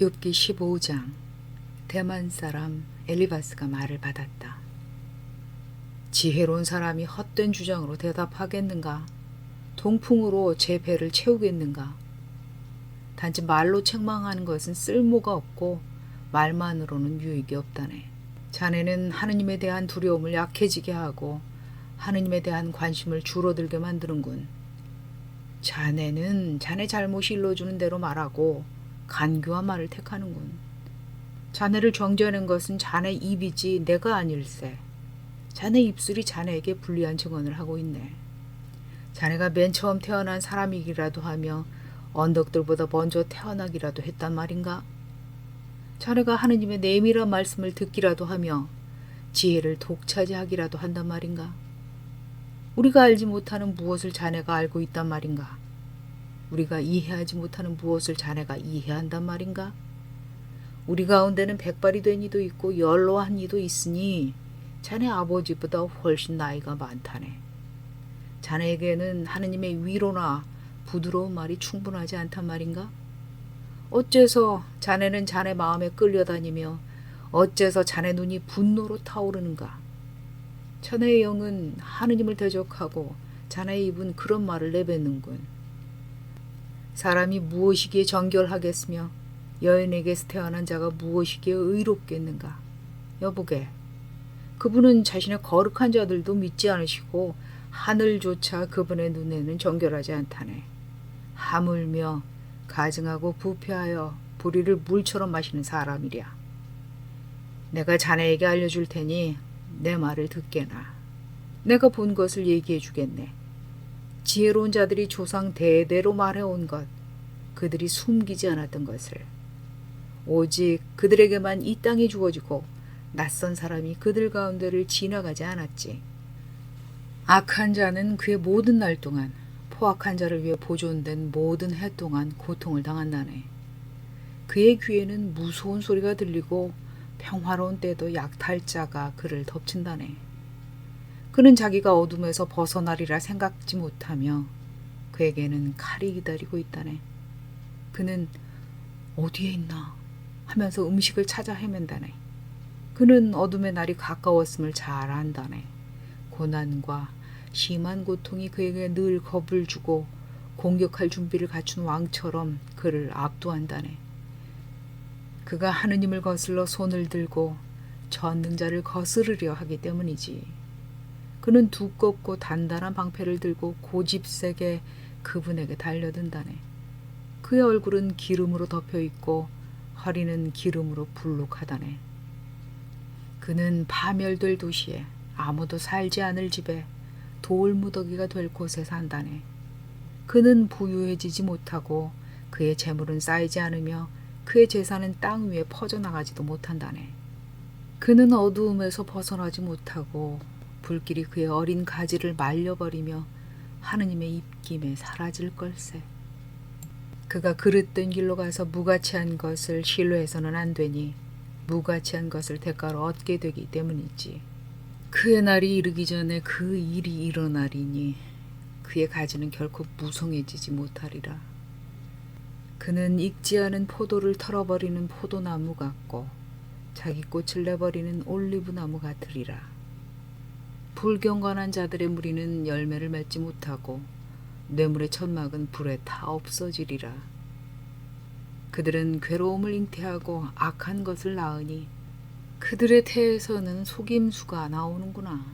욥기 15장 대만 사람 엘리바스가 말을 받았다. 지혜로운 사람이 헛된 주장으로 대답하겠는가? 동풍으로 제 배를 채우겠는가? 단지 말로 책망하는 것은 쓸모가 없고 말만으로는 유익이 없다네. 자네는 하느님에 대한 두려움을 약해지게 하고 하느님에 대한 관심을 줄어들게 만드는군. 자네는 자네 잘못이 일러주는 대로 말하고 간교한 말을 택하는군. 자네를 정죄하는 것은 자네 입이지 내가 아닐세. 자네 입술이 자네에게 불리한 증언을 하고 있네. 자네가 맨 처음 태어난 사람이기라도 하며 언덕들보다 먼저 태어나기라도 했단 말인가? 자네가 하느님의 내밀한 말씀을 듣기라도 하며 지혜를 독차지하기라도 한단 말인가? 우리가 알지 못하는 무엇을 자네가 알고 있단 말인가? 우리가 이해하지 못하는 무엇을 자네가 이해한단 말인가? 우리 가운데는 백발이 된 이도 있고 연로한 이도 있으니 자네 아버지보다 훨씬 나이가 많다네. 자네에게는 하느님의 위로나 부드러운 말이 충분하지 않단 말인가? 어째서 자네는 자네 마음에 끌려다니며 어째서 자네 눈이 분노로 타오르는가? 자네의 영은 하느님을 대적하고 자네의 입은 그런 말을 내뱉는군. 사람이 무엇이기에 정결하겠으며 여인에게서 태어난 자가 무엇이기에 의롭겠는가? 여보게, 그분은 자신의 거룩한 자들도 믿지 않으시고 하늘조차 그분의 눈에는 정결하지 않다네. 하물며 가증하고 부패하여 불의를 물처럼 마시는 사람이랴. 내가 자네에게 알려줄 테니 내 말을 듣게나. 내가 본 것을 얘기해 주겠네. 지혜로운 자들이 조상 대대로 말해온 것, 그들이 숨기지 않았던 것을. 오직 그들에게만 이 땅이 주어지고 낯선 사람이 그들 가운데를 지나가지 않았지. 악한 자는 그의 모든 날 동안 포악한 자를 위해 보존된 모든 해 동안 고통을 당한다네. 그의 귀에는 무서운 소리가 들리고 평화로운 때도 약탈자가 그를 덮친다네. 그는 자기가 어둠에서 벗어나리라 생각지 못하며 그에게는 칼이 기다리고 있다네. 그는 어디에 있나 하면서 음식을 찾아 헤맨다네. 그는 어둠의 날이 가까웠음을 잘 안다네. 고난과 심한 고통이 그에게 늘 겁을 주고 공격할 준비를 갖춘 왕처럼 그를 압도한다네. 그가 하느님을 거슬러 손을 들고 전능자를 거스르려 하기 때문이지. 그는 두껍고 단단한 방패를 들고 고집세게 그분에게 달려든다네. 그의 얼굴은 기름으로 덮여 있고 허리는 기름으로 불룩하다네. 그는 파멸될 도시에 아무도 살지 않을 집에 돌무더기가 될 곳에 산다네. 그는 부유해지지 못하고 그의 재물은 쌓이지 않으며 그의 재산은 땅 위에 퍼져나가지도 못한다네. 그는 어두움에서 벗어나지 못하고 불길이 그의 어린 가지를 말려버리며 하느님의 입김에 사라질 걸세. 그가 그릇된 길로 가서 무가치한 것을 신뢰해서는 안 되니 무가치한 것을 대가로 얻게 되기 때문이지. 그의 날이 이르기 전에 그 일이 일어나리니 그의 가지는 결코 무성해지지 못하리라. 그는 익지 않은 포도를 털어버리는 포도나무 같고 자기 꽃을 내버리는 올리브 나무 같으리라. 불경건한 자들의 무리는 열매를 맺지 못하고 뇌물의 천막은 불에 타 없어지리라. 그들은 괴로움을 잉태하고 악한 것을 낳으니 그들의 태에서는 속임수가 나오는구나.